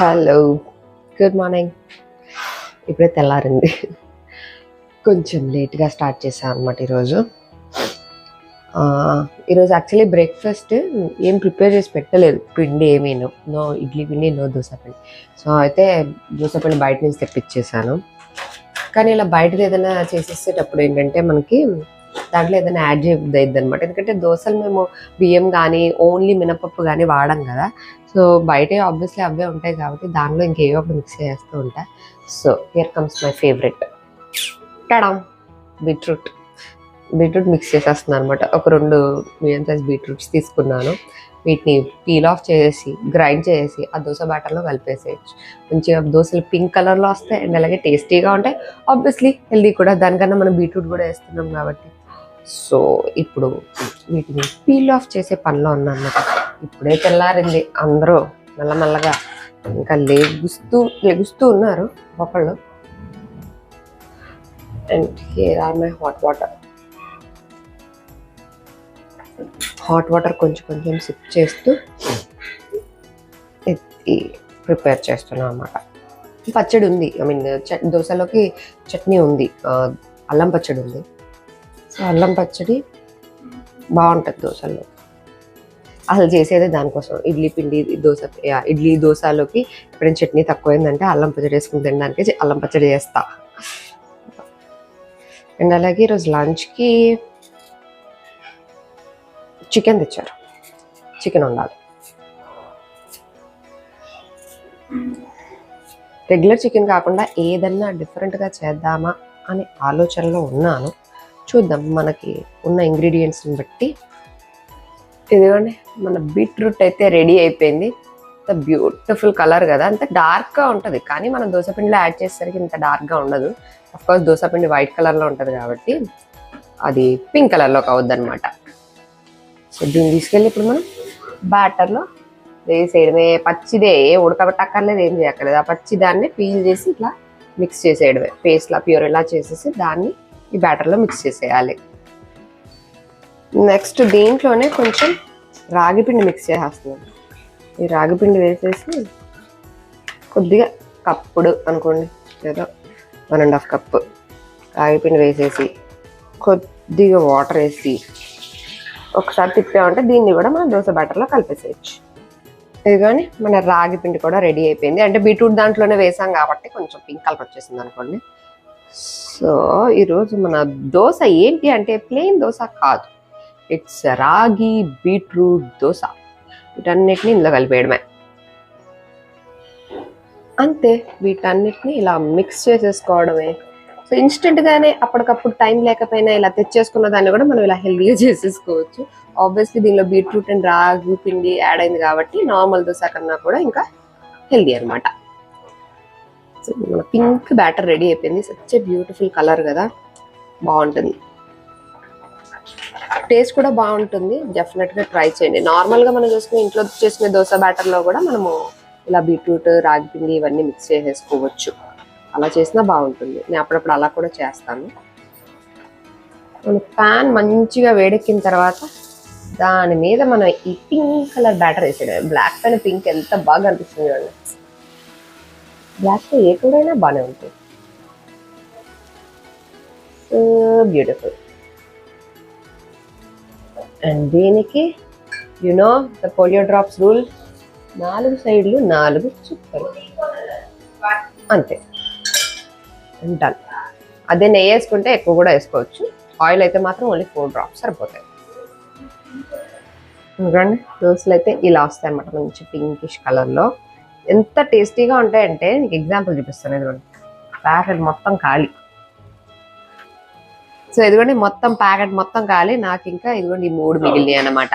Hello good morning ఇప్పుడే తెల్లారింది. కొంచెం లేట్గా స్టార్ట్ చేశాను అనమాట ఈరోజు. ఈరోజు యాక్చువల్లీ బ్రేక్ఫాస్ట్ ఏం ప్రిపేర్ చేసి పెట్టలేదు. పిండి ఏమీ నో ఇడ్లీ పిండి నో దోశ పిండి. సో అయితే దోశ పిండి బయట నుంచి తెప్పించేసాను. కానీ ఇలా బయటది ఏదైనా చేసేసేటప్పుడు ఏంటంటే మనకి దాంట్లో ఏదైనా యాడ్ చేయద్దు అనమాట ఎందుకంటే దోశలు మేము బియ్యం కానీ ఓన్లీ మినపప్పు కానీ వాడం కదా. సో బయట ఆబ్వియస్లీ అవే ఉంటాయి కాబట్టి దానిలో ఇంకేవో ఒకటి మిక్స్ చేస్తూ ఉంటా. So here comes my favourite tada beetroot beetroot mix చేసేస్తున్నాను అనమాట ఒక రెండు మీడియం సైజ్ బీట్రూట్స్ తీసుకున్నాను. వీటిని పీల్ ఆఫ్ చేసేసి గ్రైండ్ చేసి ఆ దోశ బ్యాటర్లో కలిపేసేయచ్చు. మంచిగా దోశలు పింక్ కలర్లో వస్తాయి అండ్ అలాగే టేస్టీగా ఉంటాయి. ఆబ్వియస్లీ హెల్దీ కూడా. దానికన్నా మనం బీట్రూట్ కూడా వేస్తున్నాం కాబట్టి. సో ఇప్పుడు వీటిని పీల్ ఆఫ్ చేసే పనిలో ఉన్నాను ఇప్పుడే తెల్లారింది. అందరూ మెల్లమెల్లగా ఇంకా లెగుస్తూ లెగుస్తూ ఉన్నారు ఒకళ్ళు. And here are my hot water hot water కొంచెం కొంచెం సిప్ చేస్తూ ఇది ప్రిపేర్ చేస్తున్నాం అన్నమాట. పచ్చడి ఉంది. ఐ మీన్ దోశలోకి చట్నీ ఉంది. అల్లం పచ్చడి ఉంది. సో అల్లం పచ్చడి బాగుంటుంది దోశల్లో. అసలు చేసేది దానికోసం. ఇడ్లీ పిండి దోశ ఇడ్లీ దోశలోకి ఎప్పుడైనా చట్నీ తక్కువైందంటే అల్లం పచ్చడి వేసుకుని తినడానికి అల్లం పచ్చడి చేస్తా. అండ్ అలాగే ఈరోజు లంచ్కి చికెన్ తెచ్చారు. చికెన్ ఉండాలి రెగ్యులర్ చికెన్ కాకుండా ఏదన్నా డిఫరెంట్గా చేద్దామా అనే ఆలోచనలో ఉన్నాను. చూద్దాం మనకి ఉన్న ఇంగ్రీడియంట్స్ని బట్టి ఇదిగోండి మన బీట్రూట్ అయితే రెడీ అయిపోయింది. ఇంత బ్యూటిఫుల్ కలర్ కదా అంత డార్క్గా ఉంటుంది. కానీ మనం దోశపిండిలో యాడ్ చేసేసరికి ఇంత డార్క్గా ఉండదు. అఫ్కోర్స్ దోశపిండి వైట్ కలర్లో ఉంటుంది కాబట్టి అది పింక్ కలర్లోకి అవుద్ది సో దీన్ని తీసుకెళ్ళి ఇప్పుడు మనం బ్యాటర్లో వేసేయడమే పచ్చిదే ఉడకబెట్టక్కర్లేదు ఏం చేయక్కర్లేదు. ఆ పచ్చి దాన్ని పీల్ చేసి ఇట్లా మిక్స్ చేసేయడమే. పేస్ట్లా ప్యూర్ ఇలా చేసేసి దాన్ని ఈ బ్యాటర్లో మిక్స్ చేసేయాలి. నెక్స్ట్ దీంట్లోనే కొంచెం రాగి పిండి మిక్స్ చేసేస్తున్నాను. ఈ రాగి పిండి వేసేసి కొద్దిగా కప్పుడు అనుకోండి ఏదో వన్ అండ్ హాఫ్ కప్ రాగిపిండి వేసేసి కొద్దిగా వాటర్ వేసి ఒకసారి తిప్పామంటే దీన్ని కూడా మనం దోశ బ్యాటర్లో కలిపేసేయచ్చు. ఇది కానీ మన రాగి పిండి కూడా రెడీ అయిపోయింది. అంటే బీట్రూట్ దాంట్లోనే వేసాం కాబట్టి కొంచెం పింక్ కలర్ వచ్చేసింది అనుకోండి. సో ఈరోజు మన దోశ ఏంటి అంటే ప్లెయిన్ దోశ కాదు. ఇట్స్ రాగి బీట్రూట్ దోశ వీటన్నిటిని ఇందులో కలిపేయడమే. అంతే వీటన్నిటిని ఇలా మిక్స్ చేసేసుకోవడమే. సో ఇన్స్టెంట్గానే అప్పటికప్పుడు టైం లేకపోయినా ఇలా తెచ్చేసుకున్న దాన్ని కూడా మనం ఇలా హెల్దీగా చేసేసుకోవచ్చు. ఆబ్వియస్లీ దీనిలో బీట్రూట్ అండ్ రాగి పిండి యాడ్ అయింది కాబట్టి నార్మల్ దోశ కన్నా కూడా ఇంకా హెల్దీ అనమాట సో మన పింక్ బ్యాటర్ రెడీ అయిపోయింది. సచ్ బ్యూటిఫుల్ కలర్ కదా. బాగుంటుంది. టేస్ట్ కూడా బాగుంటుంది. డెఫినెట్గా ట్రై చేయండి. నార్మల్గా మనం చేసుకునే ఇంట్లో చేసుకునే దోశ బ్యాటర్లో కూడా మనము ఇలా బీట్రూట్ రాగి పిండి ఇవన్నీ మిక్స్ చేసేసుకోవచ్చు. అలా చేసినా బాగుంటుంది. నేను అప్పుడప్పుడు అలా కూడా చేస్తాను. మన ప్యాన్ మంచిగా వేడెక్కిన తర్వాత దాని మీద మనం ఈ పింక్ కలర్ బ్యాటర్ వేసేయడం బ్లాక్ పైన పింక్ ఎంత బాగా అనిపిస్తుంది చూడండి. బ్లాక్ ఏ కూడా బాగానే ఉంటుంది. బ్యూటిఫుల్ అండ్ దీనికి you know the polio drops rule నాలుగు సైడ్లు నాలుగు చుక్కలు. అంతే. డన్ అదే నెయ్యి వేసుకుంటే ఎక్కువ కూడా వేసుకోవచ్చు. ఆయిల్ అయితే మాత్రం ఓన్లీ ఫోర్ డ్రాప్స్ సరిపోతాయి. చూడండి దోశలు అయితే ఇలా వస్తాయి అన్నమాట మంచి పింకిష్ కలర్లో ఎంత టేస్టీగా ఉంటాయంటే నీకు ఎగ్జాంపుల్ చూపిస్తాను ఇదిగోండి. ప్యాకెట్ మొత్తం ఖాళీ. సో ఇదిగోండి మొత్తం ప్యాకెట్ మొత్తం కాలి నాకు ఇంకా ఇదిగోండి ఈ మూడు మిగిలినాయి అనమాట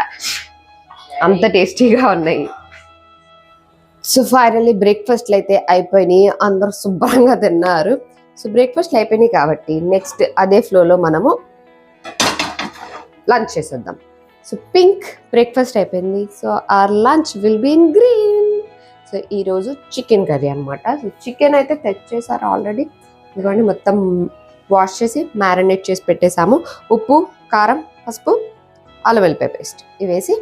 అంత టేస్టీగా ఉన్నాయి. సో ఫైనల్లీ బ్రేక్ఫాస్ట్లు అయితే అయిపోయినాయి. అందరూ శుభ్రంగా తిన్నారు. సో బ్రేక్ఫాస్ట్లు అయిపోయినాయి కాబట్టి నెక్స్ట్ అదే ఫ్లోలో మనము లంచ్ చేసేద్దాం. సో పింక్ బ్రేక్ఫాస్ట్ అయిపోయింది. So our lunch will be in green. So ఈరోజు చికెన్ కర్రీ అనమాట సో చికెన్ అయితే తెచ్చేసారు ఆల్రెడీ. ఇదిగోండి మొత్తం వాష్ చేసి మ్యారినేట్ చేసి పెట్టేసాము ఉప్పు కారం పసుపు అల్లం వెల్లిపాయ పేస్ట్ ఇవేసి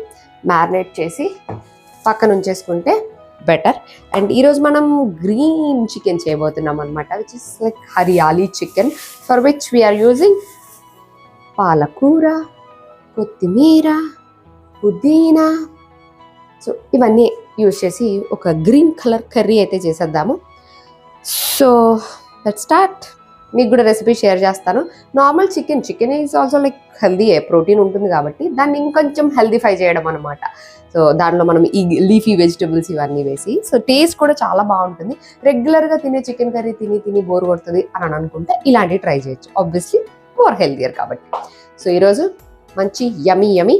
మ్యారినేట్ చేసి పక్కన ఉంచేసుకుంటే బెటర్. అండ్ ఈరోజు మనం గ్రీన్ చికెన్ చేయబోతున్నాం అనమాట which is like hariyali chicken for which we are using పాలకూర కొత్తిమీర పుదీనా. సో ఇవన్నీ యూజ్ చేసి ఒక గ్రీన్ కలర్ కర్రీ అయితే చేసేద్దాము. సో లెట్ స్టార్ట్ మీకు కూడా రెసిపీ షేర్ చేస్తాను. Normal chicken chicken is also like healthy protein ఉంటుంది కాబట్టి దాన్ని ఇంకొంచెం హెల్దీఫై చేయడం అనమాట సో దాంట్లో మనం ఈ లీఫీ వెజిటబుల్స్ ఇవన్నీ వేసి సో టేస్ట్ కూడా చాలా బాగుంటుంది. రెగ్యులర్గా తినే చికెన్ కర్రీ తిని తిని బోర్ కొడుతుంది అని అని అనుకుంటే ఇలాంటివి ట్రై చేయొచ్చు. ఆబ్వియస్లీ మోర్ హెల్దియర్ కాబట్టి. సో ఈరోజు మంచి యమీ యమీ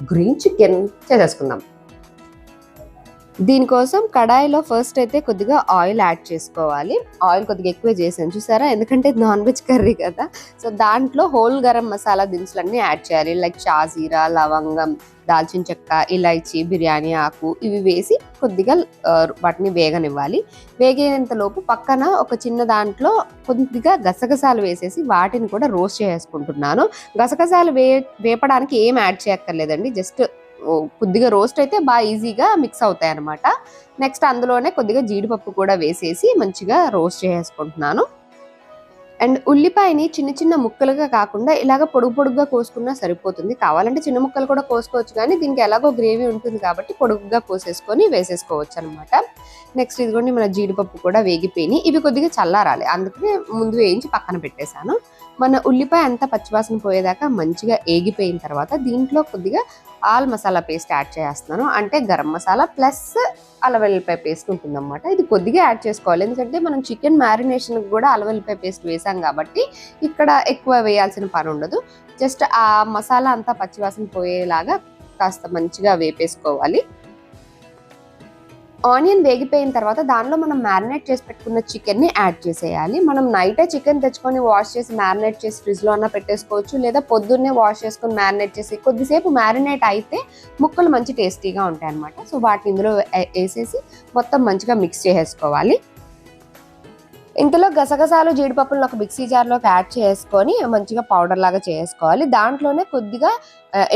గ్రీన్ చికెన్ చేసేసుకుందాం. దీనికోసం కడాయిలో ఫస్ట్ అయితే కొద్దిగా ఆయిల్ యాడ్ చేసుకోవాలి. ఆయిల్ కొద్దిగా ఎక్కువ చేసాను చూసారా? ఎందుకంటే నాన్ వెజ్ కర్రీ కదా. సో దాంట్లో హోల్ గరం మసాలా దినుసులన్నీ యాడ్ చేయాలి. లైక్ షాజీరా లవంగం దాల్చిన చెక్క ఇలైచి బిర్యానీ ఆకు ఇవి వేసి కొద్దిగా వాటిని వేగనివ్వాలి. వేగేంతలోపు పక్కన ఒక చిన్న దాంట్లో కొద్దిగా గసగసాలు వేసేసి వాటిని కూడా రోస్ట్ చేసుకుంటున్నాను గసగసాలు వే వేపడానికి ఏం యాడ్ చేయక్కర్లేదండి. జస్ట్ కొద్దిగా రోస్ట్ అయితే బాగా ఈజీగా మిక్స్ అవుతాయి అనమాట నెక్స్ట్ అందులోనే కొద్దిగా జీడిపప్పు కూడా వేసేసి మంచిగా రోస్ట్ చేసుకుంటున్నాను అండ్ ఉల్లిపాయని చిన్న చిన్న ముక్కలుగా కాకుండా ఇలాగ పొడుగు పొడుగ్గా కోసుకున్నా సరిపోతుంది. కావాలంటే చిన్న ముక్కలు కూడా కోసుకోవచ్చు కానీ దీనికి ఎలాగో గ్రేవీ ఉంటుంది కాబట్టి పొడుగుగా కోసేసుకొని వేసేసుకోవచ్చు అనమాట నెక్స్ట్ ఇదిగోండి మన జీడిపప్పు కూడా వేగిపోయి ఇవి కొద్దిగా చల్లారాలి. అందుకనే ముందు వేయించి పక్కన పెట్టేశాను. మన ఉల్లిపాయ అంతా పచ్చివాసన పోయేదాకా మంచిగా ఏగిపోయిన తర్వాత దీంట్లో కొద్దిగా ఆల్ మసాలా పేస్ట్ యాడ్ చేస్తున్నాను. అంటే గరం మసాలా ప్లస్ అలవెల్లిపాయ పేస్ట్ ఉంటుందన్నమాట. ఇది కొద్దిగా యాడ్ చేసుకోవాలి. ఎందుకంటే మనం చికెన్ మ్యారినేషన్కి కూడా అలవెల్లిపాయ పేస్ట్ వేసాం కాబట్టి ఇక్కడ ఎక్కువ వేయాల్సిన పని ఉండదు. జస్ట్ ఆ మసాలా అంతా పచ్చివాసన పోయేలాగా కాస్త మంచిగా వేపేసుకోవాలి. ఆనియన్ వేగిపోయిన తర్వాత దానిలో మనం మ్యారినేట్ చేసి పెట్టుకున్న చికెన్ని యాడ్ చేసేయాలి. మనం నైటే చికెన్ తెచ్చుకొని వాష్ చేసి మ్యారినేట్ చేసి ఫ్రిడ్జ్లో అన్న పెట్టేసుకోవచ్చు లేదా పొద్దున్నే వాష్ చేసుకొని మ్యారినేట్ చేసి కొద్దిసేపు మ్యారినేట్ అయితే ముక్కలు మంచి టేస్టీగా ఉంటాయి అనమాట సో వాటిని ఇందులో వేసేసి మొత్తం మంచిగా మిక్స్ చేసేసుకోవాలి. ఇంతలో గసగసాలు జీడిపప్పులను ఒక మిక్సీ జార్లోకి యాడ్ చేసుకొని మంచిగా పౌడర్ లాగా చేసుకోవాలి. దాంట్లోనే కొద్దిగా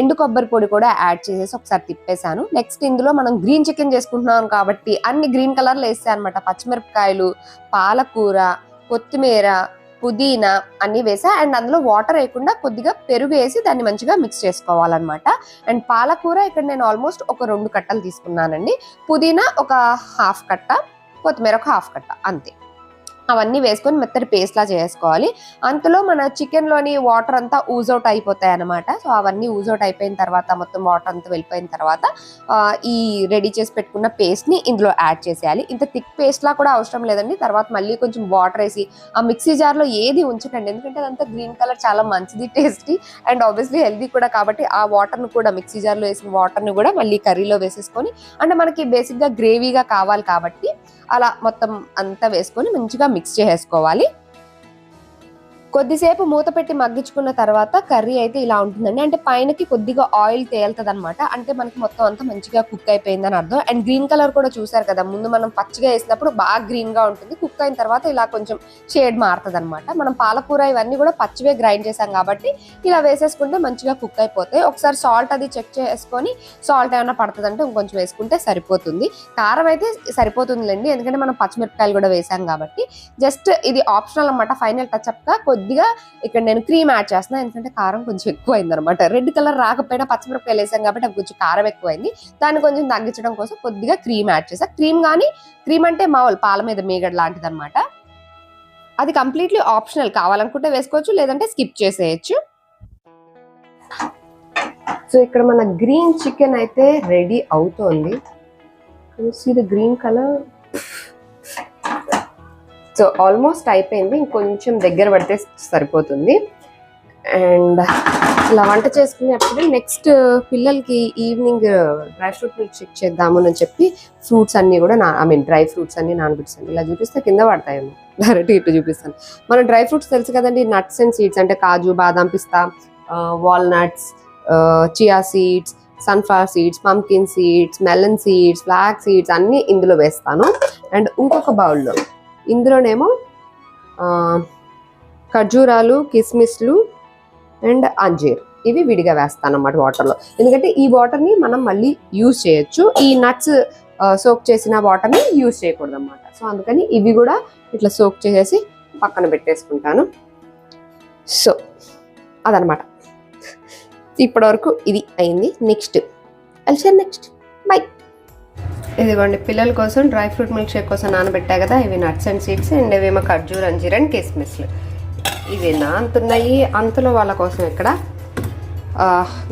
ఎండు కొబ్బరి పొడి కూడా యాడ్ చేసేసి ఒకసారి తిప్పేశాను. నెక్స్ట్ ఇందులో మనం గ్రీన్ చికెన్ చేసుకుంటున్నాం కాబట్టి అన్ని గ్రీన్ కలర్లు వేస్తాయి అనమాట పచ్చిమిరపకాయలు పాలకూర కొత్తిమీర పుదీనా అన్ని వేసా అండ్ అందులో వాటర్ వేయకుండా కొద్దిగా పెరుగు వేసి దాన్ని మంచిగా మిక్స్ చేసుకోవాలన్నమాట. అండ్ పాలకూర ఇక్కడ నేను ఆల్మోస్ట్ ఒక రెండు కట్టలు తీసుకున్నానండి. పుదీనా ఒక హాఫ్ కట్ట కొత్తిమీర ఒక హాఫ్ కట్ట అంతే. అవన్నీ వేసుకొని మెత్తటి పేస్ట్లా చేసుకోవాలి. అంతలో మన చికెన్లోని వాటర్ అంతా ఊజ్ అవుట్ అయిపోతాయి అనమాట సో అవన్నీ ఊజ్ అవుట్ అయిపోయిన తర్వాత మొత్తం వాటర్ అంతా వెళ్ళిపోయిన తర్వాత ఈ రెడీ చేసి పెట్టుకున్న పేస్ట్ని ఇందులో యాడ్ చేసేయాలి. ఇంత థిక్ పేస్ట్ లా కూడా అవసరం లేదండి. తర్వాత మళ్ళీ కొంచెం వాటర్ వేసి ఆ మిక్సీ జార్లో ఏది ఉంచకండి. ఎందుకంటే అదంతా గ్రీన్ కలర్ చాలా మంచిది టేస్టీ అండ్ ఆబ్వియస్లీ హెల్దీ కూడా కాబట్టి ఆ వాటర్ను కూడా మిక్సీ జార్లో వేసిన వాటర్ని కూడా మళ్ళీ కర్రీలో వేసేసుకొని అంటే మనకి బేసిక్గా గ్రేవీగా కావాలి కాబట్టి అలా మొత్తం అంతా వేసుకొని మంచిగా మిక్స్ చేసేసుకోవాలి కొద్దిసేపు మూత పెట్టి మగ్గించుకున్న తర్వాత కర్రీ అయితే ఇలా ఉంటుందండి. అంటే పైనకి కొద్దిగా ఆయిల్ తేలుతుంది అనమాట అంటే మనకి మొత్తం అంతా మంచిగా కుక్ అయిపోయిందని అర్థం. అండ్ గ్రీన్ కలర్ కూడా చూసారు కదా ముందు మనం పచ్చిగా వేసినప్పుడు బాగా గ్రీన్గా ఉంటుంది. కుక్ అయిన తర్వాత ఇలా కొంచెం షేడ్ మారుతుంది అనమాట మనం పాలకూర ఇవన్నీ కూడా పచ్చివే గ్రైండ్ చేసాం కాబట్టి ఇలా వేసేసుకుంటే మంచిగా కుక్ అయిపోతాయి. ఒకసారి సాల్ట్ అది చెక్ చేసుకొని సాల్ట్ ఏమైనా పడుతుందంటే ఇంకొంచెం వేసుకుంటే సరిపోతుంది. కారం అయితే సరిపోతుందిలేండి. ఎందుకంటే మనం పచ్చిమిరపకాయలు కూడా వేసాం కాబట్టి. జస్ట్ ఇది ఆప్షనల్ అనమాట ఫైనల్ టచ్ అప్గా కొద్దిగా ఇక్కడ నేను క్రీమ్ యాడ్ చేస్తున్నాను ఎందుకంటే కారం కొంచెం ఎక్కువ అయింది అనమాట రెడ్ కలర్ రాకపోయినా పచ్చిమిరపకాయలు వేసాం కాబట్టి అది కొంచెం కారం ఎక్కువైంది. దాన్ని కొంచెం తగ్గించడం కోసం కొద్దిగా క్రీమ్ యాడ్ చేసా క్రీమ్ కానీ క్రీమ్ అంటే మామూలు పాల మీద మీగడ లాంటిది అనమాట అది కంప్లీట్లీ ఆప్షనల్ కావాలనుకుంటే వేసుకోవచ్చు లేదంటే స్కిప్ చేసేయచ్చు. సో ఇక్కడ మన గ్రీన్ చికెన్ అయితే రెడీ అవుతోంది. See the green colour so almost అయిపోయింది. ఇంకొంచెం దగ్గర పడితే సరిపోతుంది. అండ్ ఇలా వంట చేసుకునేటప్పుడు నెక్స్ట్ పిల్లలకి evening dry fruit milk shake చేద్దాము అని చెప్పి ఫ్రూట్స్ అన్ని కూడా నా ఐ మీన్ డ్రై ఫ్రూట్స్ అన్ని నానబెట్టాను ఇలా చూపిస్తే కింద పడతాయేమో డైరెక్ట్ ఇటు చూపిస్తాను. మన డ్రై ఫ్రూట్స్ తెలుసు కదండి నట్స్ అండ్ సీడ్స్ అంటే కాజు బాదాం పిస్తా walnuts chia seeds sunflower seeds pumpkin seeds melon seeds flax seeds అన్ని ఇందులో వేస్తాను. అండ్ ఇంకొక బౌల్లో ఇందులోనేమో ఖర్జూరాలు కిస్మిస్లు అండ్ అంజీర్. ఇవి విడిగా వేస్తాను అన్నమాట వాటర్లో. ఎందుకంటే ఈ వాటర్ని మనం మళ్ళీ యూజ్ చేయొచ్చు. ఈ నట్స్ సోక్ చేసిన వాటర్ని యూజ్ చేయకూడదు అనమాట సో అందుకని ఇవి కూడా ఇట్లా సోక్ చేసేసి పక్కన పెట్టేసుకుంటాను. సో అదనమాట ఇప్పటివరకు ఇది అయింది. నెక్స్ట్. కలిసి నెక్స్ట్ బై ఇదిగోండి పిల్లల కోసం డ్రై ఫ్రూట్ మిల్క్ షేక్ కోసం నానబెట్టా కదా ఇవి నట్స్ అండ్ సీడ్స్ అండ్ ఇవేమో ఖర్జూర్ అంజీర్ అండ్ కిస్మిస్లు. ఇవి నాంతున్నాయి అంతలో వాళ్ళ కోసం ఇక్కడ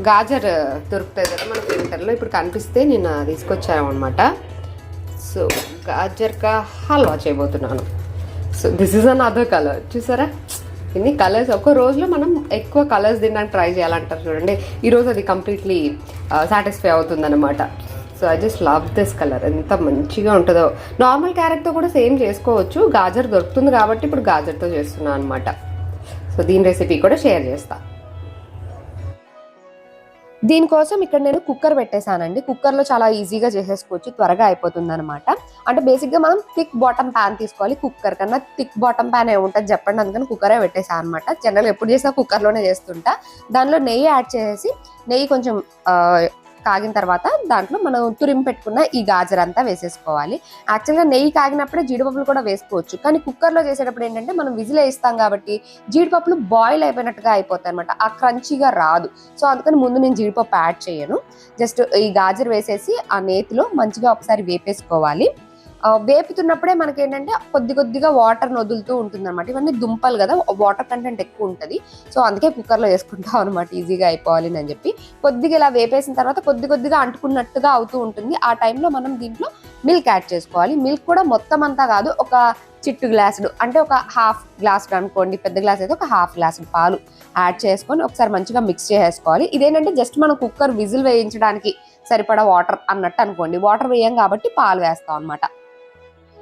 గాజర్ దొరుకుతుంది కదా మనకి ఇంటర్లో ఇప్పుడు కనిపిస్తే నేను తీసుకొచ్చాను అనమాట సో గాజర్గా హల్వా చేయబోతున్నాను. So this is another colour చూసారా? ఇన్ని కలర్స్ ఒక్క రోజులో మనం ఎక్కువ కలర్స్ తినడానికి ట్రై చేయాలంటారు చూడండి. ఈరోజు అది కంప్లీట్లీ సాటిస్ఫై అవుతుందన్నమాట. So I just love this colour ఎంత మంచిగా ఉంటుందో. నార్మల్ క్యారెట్తో కూడా సేమ్ చేసుకోవచ్చు. గాజర్ దొరుకుతుంది కాబట్టి ఇప్పుడు గాజర్తో చేస్తున్నాను అనమాట సో దీని రెసిపీ కూడా షేర్ చేస్తా. దీనికోసం ఇక్కడ నేను కుక్కర్ పెట్టేశానండి. కుక్కర్లో చాలా ఈజీగా చేసేసుకోవచ్చు. త్వరగా అయిపోతుంది అనమాట అంటే బేసిక్గా మనం థిక్ బాటమ్ ప్యాన్ తీసుకోవాలి. కుక్కర్ కన్నా థిక్ బాటమ్ ప్యాన్ ఏముంటుంది చెప్పండి. అందుకని కుక్కరే పెట్టేసాను అనమాట జనరల్ ఎప్పుడు చేసినా కుక్కర్లోనే చేస్తుంటా. దానిలో నెయ్యి యాడ్ చేసేసి నెయ్యి కొంచెం కాగిన తర్వాత దాంట్లో మనం తురిమి పెట్టుకున్న ఈ గాజర్ అంతా వేసేసుకోవాలి. యాక్చువల్గా నెయ్యి కాగినప్పుడే జీడిపప్పులు కూడా వేసుకోవచ్చు. కానీ కుక్కర్లో చేసేటప్పుడు ఏంటంటే మనం విజిల్ వేస్తాం కాబట్టి జీడిపప్పులు బాయిల్ అయిపోయినట్టుగా అయిపోతాయి అనమాట ఆ క్రంచీగా రాదు. సో అందుకని ముందు నేను జీడిపప్పు యాడ్ చేయను. జస్ట్ ఈ గాజర్ వేసేసి ఆ నేతిలో మంచిగా ఒకసారి వేపేసుకోవాలి. వేపుతున్నప్పుడే మనకి ఏంటంటే కొద్ది కొద్దిగా వాటర్ వదులుతూ ఉంటుంది అనమాట ఇవన్నీ దుంపలు కదా వాటర్ కంటెంట్ ఎక్కువ ఉంటుంది. సో అందుకే కుక్కర్లో వేసుకుంటాం అనమాట ఈజీగా అయిపోవాలి అని చెప్పి. కొద్దిగా ఇలా వేపేసిన తర్వాత కొద్ది కొద్దిగా అంటుకున్నట్టుగా అవుతూ ఉంటుంది. ఆ టైంలో మనం దీంట్లో మిల్క్ యాడ్ చేసుకోవాలి. మిల్క్ కూడా మొత్తం అంతా కాదు ఒక చిట్టు గ్లాసుడు అంటే ఒక హాఫ్ గ్లాసుడు అనుకోండి పెద్ద గ్లాస్ అయితే ఒక హాఫ్ గ్లాస్ పాలు యాడ్ చేసుకొని ఒకసారి మంచిగా మిక్స్ చేసేసుకోవాలి. ఇదేంటంటే జస్ట్ మనం కుక్కర్ విజిల్ వేయించడానికి సరిపడా వాటర్ అన్నట్టు అనుకోండి. వాటర్ వేయం కాబట్టి పాలు వేస్తాం అనమాట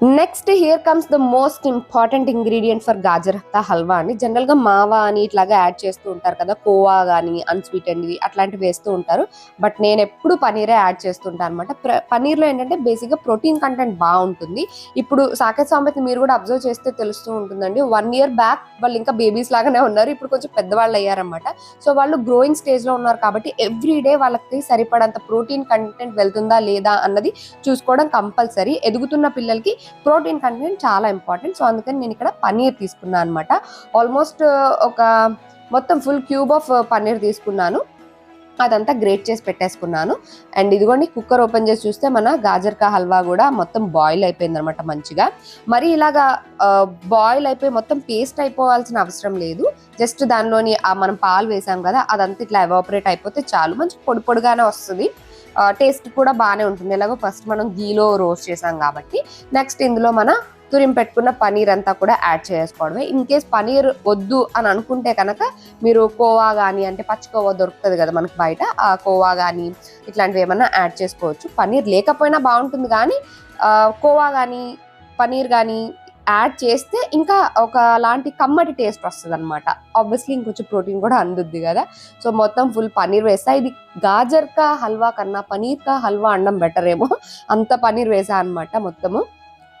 next here comes the most important ingredient for gajar halwa అని. జనరల్గా మావా అని ఇట్లాగా యాడ్ చేస్తూ ఉంటారు కదా కోవా కానీ అన్స్వీట్ అండి అట్లాంటివి వేస్తూ ఉంటారు. బట్ నేను ఎప్పుడు పనీరే యాడ్ చేస్తుంటాను అనమాట పనీర్లో ఏంటంటే బేసిక్గా ప్రోటీన్ కంటెంట్ బాగుంటుంది. ఇప్పుడు సాకేత్ సాంబత్ మీరు కూడా అబ్జర్వ్ చేస్తే తెలుస్తూ ఉంటుందండి. వన్ ఇయర్ బ్యాక్ వాళ్ళు ఇంకా బేబీస్ లాగానే ఉన్నారు. ఇప్పుడు కొంచెం పెద్దవాళ్ళు అయ్యారనమాట సో వాళ్ళు గ్రోయింగ్ స్టేజ్లో ఉన్నారు కాబట్టి ఎవ్రీ డే వాళ్ళకి సరిపడంత ప్రోటీన్ కంటెంట్ వెళ్తుందా లేదా అన్నది చూసుకోవడం కంపల్సరీ ఎదుగుతున్న పిల్లలకి ప్రోటీన్ కంటెంట్ చాలా ఇంపార్టెంట్. సో అందుకని నేను ఇక్కడ పన్నీర్ తీసుకున్నాను అనమాట ఆల్మోస్ట్ ఒక మొత్తం ఫుల్ క్యూబ్ ఆఫ్ పన్నీర్ తీసుకున్నాను. అదంతా గ్రేట్ చేసి పెట్టేసుకున్నాను. అండ్ ఇదిగోండి కుక్కర్ ఓపెన్ చేసి చూస్తే మన గాజర్కా హల్వా కూడా మొత్తం బాయిల్ అయిపోయింది అనమాట మంచిగా. మరి ఇలాగా బాయిల్ అయిపోయి మొత్తం పేస్ట్ అయిపోవాల్సిన అవసరం లేదు. జస్ట్ దానిలోని మనం పాలు వేసాం కదా అదంతా ఇట్లా ఎవాపరేట్ అయిపోతే చాలు. మంచి పొడి పొడిగానే వస్తుంది. టేస్ట్ కూడా బాగానే ఉంటుంది. ఎలాగో ఫస్ట్ మనం గీలో రోస్ట్ చేసాం కాబట్టి నెక్స్ట్ ఇందులో మన తురిమి పెట్టుకున్న పనీర్ అంతా కూడా యాడ్ చేసుకోవడమే. ఇన్ కేస్ పనీర్ వద్దు అని అనుకుంటే కనుక మీరు కోవా కానీ అంటే పచ్చికోవా దొరుకుతుంది కదా మనకి బయట ఆ కోవా కానీ ఇట్లాంటివి ఏమైనా యాడ్ చేసుకోవచ్చు. పనీర్ లేకపోయినా బాగుంటుంది కానీ కోవా కానీ పనీర్ కానీ యాడ్ చేస్తే ఇంకా ఒక లాంటి కమ్మటి టేస్ట్ వస్తుంది అనమాట ఆబ్వియస్లీ ఇంకొంచెం ప్రోటీన్ కూడా అందుద్ది కదా. సో మొత్తం ఫుల్ పనీర్ వేస్తా ఇది గాజర్ కా హల్వా కన్నా పనీర్ కా హల్వా అనడం బెటర్ ఏమో. అంత పనీర్ వేసా అనమాట మొత్తము.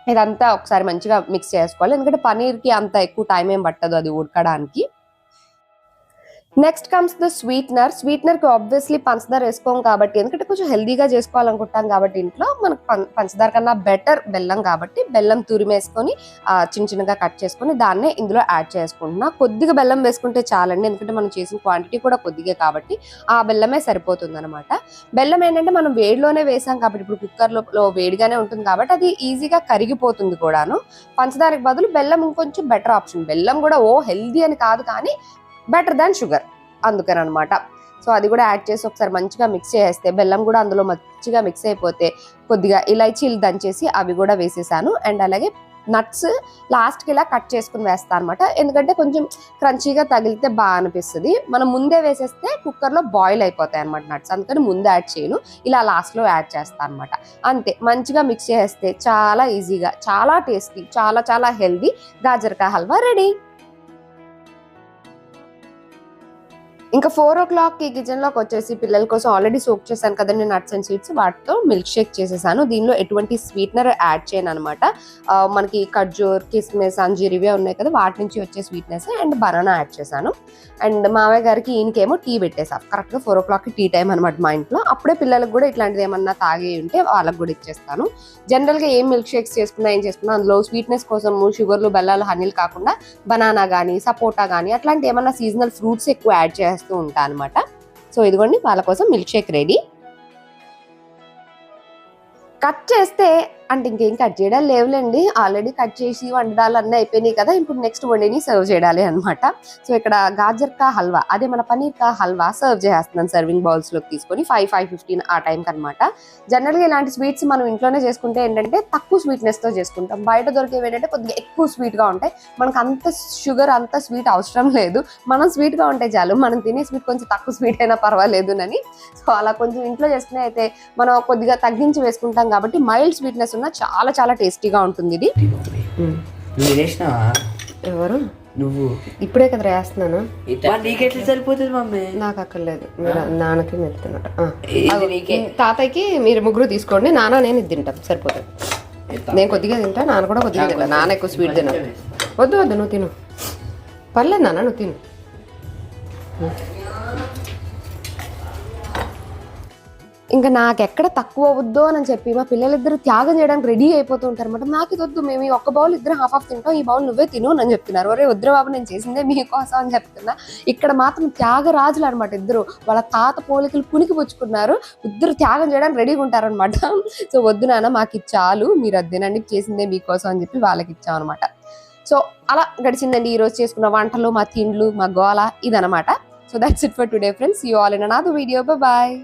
ఇదంతా ఒకసారి మంచిగా మిక్స్ చేసుకోవాలి. ఎందుకంటే పనీర్కి అంత ఎక్కువ టైం ఏం పట్టదు అది ఉడకడానికి. నెక్స్ట్ కమ్స్ ద స్వీట్నర్ స్వీట్నర్కి ఆబ్వియస్లీ పంచదార వేసుకోం కాబట్టి ఎందుకంటే కొంచెం హెల్దీగా చేసుకోవాలనుకుంటాం కాబట్టి ఇంట్లో మనకు పం- పంచదార కన్నా బెటర్ బెల్లం కాబట్టి బెల్లం తురిమేసుకొని చిన్న చిన్నగా కట్ చేసుకొని దాన్నే ఇందులో యాడ్ చేసుకుంటున్నా. కొద్దిగా బెల్లం వేసుకుంటే చాలండి ఎందుకంటే మనం చేసిన క్వాంటిటీ కూడా కొద్దిగా కాబట్టి ఆ బెల్లమే సరిపోతుంది అనమాట బెల్లం ఏంటంటే మనం వేడిలోనే వేసాం కాబట్టి ఇప్పుడు కుక్కర్లో వేడిగానే ఉంటుంది కాబట్టి అది ఈజీగా కరిగిపోతుంది కూడాను. పంచదారకు బదులు బెల్లం ఇంకొంచెం బెటర్ ఆప్షన్ బెల్లం కూడా ఓ హెల్దీ అని కాదు కానీ బెటర్ దాన్ షుగర్ అందుకని అనమాట సో అది కూడా యాడ్ చేసి ఒకసారి మంచిగా మిక్స్ చేస్తే బెల్లం కూడా అందులో మంచిగా మిక్స్ అయిపోతే కొద్దిగా ఇలైచీలు దంచేసి అవి కూడా వేసేసాను. అండ్ అలాగే నట్స్ లాస్ట్కి ఇలా కట్ చేసుకుని వేస్తాను అనమాట. ఎందుకంటే కొంచెం క్రంచీగా తగిలితే బాగా అనిపిస్తుంది. మనం ముందే వేసేస్తే కుక్కర్లో బాయిల్ అయిపోతాయి అనమాట నట్స్. అందుకని ముందే యాడ్ చేయను. ఇలా లాస్ట్లో యాడ్ చేస్తాను అనమాట. అంతే. మంచిగా మిక్స్ చేస్తే చాలా ఈజీగా చాలా టేస్టీ చాలా చాలా హెల్దీ గాజరకాయ హల్వా రెడీ. ఇంకా ఫోర్ ఓ క్లాక్కి కిచెన్లోకి వచ్చేసి పిల్లల కోసం ఆల్రెడీ సోక్ చేశాను కదండి నట్స్ అండ్ సీడ్స్ వాటితో మిల్క్ షేక్ చేసేసాను. దీనిలో ఎటువంటి స్వీట్నర్ యాడ్ చేయను అనమాట మనకి ఖర్జూర్ కిస్మిస్ అంజీర్ ఇవే ఉన్నాయి కదా వాటి నుంచి వచ్చే స్వీట్నెస్ అండ్ బనానా యాడ్ చేశాను. అండ్ మావయ్య గారికి ఈయనకేమో టీ పెట్టేసాను కరెక్ట్గా ఫోర్ ఓ క్లాక్కి టీ టైం అనమాట మా ఇంట్లో. అప్పుడే పిల్లలకు కూడా ఇట్లాంటిది ఏమన్నా తాగి ఉంటే వాళ్ళకి కూడా ఇచ్చేస్తాను. జనరల్గా ఏం మిల్క్ షేక్స్ చేసుకున్నా ఏం చేసుకున్నా అందులో స్వీట్నెస్ కోసం షుగర్లు బెల్లాలు హనీలు కాకుండా బనానా కానీ సపోటా కానీ అట్లాంటి ఏమన్నా సీజనల్ ఫ్రూట్స్ ఎక్కువ యాడ్ చేస్తాను చేస్తూ ఉంటా అనమాట సో ఇదిగోండి వాళ్ళ కోసం మిల్క్ షేక్ రెడీ కట్ చేస్తే అంటే ఇంకేం కట్ చేయడాలు లేవులేండి. ఆల్రెడీ కట్ చేసి వండడాలు అన్నీ అయిపోయినాయి కదా ఇప్పుడు నెక్స్ట్ వండిని సర్వ్ చేయాలి అనమాట సో ఇక్కడ గాజర్ కా హల్వా అదే మన పనీర్ కా హల్వా సర్వ్ చేస్తున్నాను సర్వింగ్ బౌల్స్లోకి తీసుకొని ఫైవ్ ఫైవ్ ఫిఫ్టీన్ ఆ టైంకి అనమాట జనరల్గా ఇలాంటి స్వీట్స్ మనం ఇంట్లోనే చేసుకుంటే ఏంటంటే తక్కువ స్వీట్నెస్తో చేసుకుంటాం. బయట దొరికేవి ఏంటంటే కొద్దిగా ఎక్కువ స్వీట్గా ఉంటాయి. మనకు అంత షుగర్ అంత స్వీట్ అవసరం లేదు. మనం స్వీట్గా ఉంటే చాలు. మనం తినే స్వీట్ కొంచెం తక్కువ స్వీట్ అయినా పర్వాలేదు అని. సో అలా కొంచెం ఇంట్లో చేసుకునే అయితే మనం కొద్దిగా తగ్గించి వేసుకుంటాం కాబట్టి మైల్డ్ స్వీట్నెస్ ఉన్న చాలా చాలా టేస్టీగా ఉంటుంది ఇది. నువ్వు చేసినావా ఎవరు? నువ్వు. ఇప్పుడే కదా వేస్తున్నాను. నీకెట్లా సరిపోతుంది మమ్మీ? నాకు అక్కర్లేదు. మీరు నాన్నకి నీకే? తాతయ్యకి మీరు ముగ్గురు తీసుకోండి. నాన్న నేను ఇది తింటాం. సరిపోతుంది. నేను కొద్దిగా తింటా నాన్న కూడా కొద్దిగా తింటా నాన్న ఎక్కువ స్వీట్ తిన వద్దు వద్దు నువ్వు తిను. పర్లేదు నాన్న నువ్వు తిను. ఇంకా నాకు ఎక్కడ తక్కువ వద్దో అని చెప్పి మా పిల్లలిద్దరు త్యాగం చేయడానికి రెడీ అయిపోతూ ఉంటారు అనమాట నాకు ఇది వద్దు మేము ఈ ఒక్క బౌల్ ఇద్దరు హాఫ్ హాఫ్ తింటాం ఈ బౌల్ నువ్వే తిను అని చెప్తున్నారు. ఒరే వద్దు బాబు నేను చేసిందే మీకోసం అని చెప్తున్నా. ఇక్కడ మాత్రం త్యాగరాజులు అనమాట ఇద్దరు. వాళ్ళ తాత పోలికలు పునికి పుచ్చుకున్నారు. ఇద్దరు త్యాగం చేయడానికి రెడీగా ఉంటారనమాట సో వద్దు నాన్న మాకు ఇది చాలు మీరు అద్దెనండి చేసిందే మీకోసం అని చెప్పి వాళ్ళకి ఇచ్చాం అనమాట సో అలా గడిచిందండి. ఈరోజు చేసుకున్న వంటలు మా తిండ్లు మా గోల ఇదనమాట so that's it for today friends you all in another video bye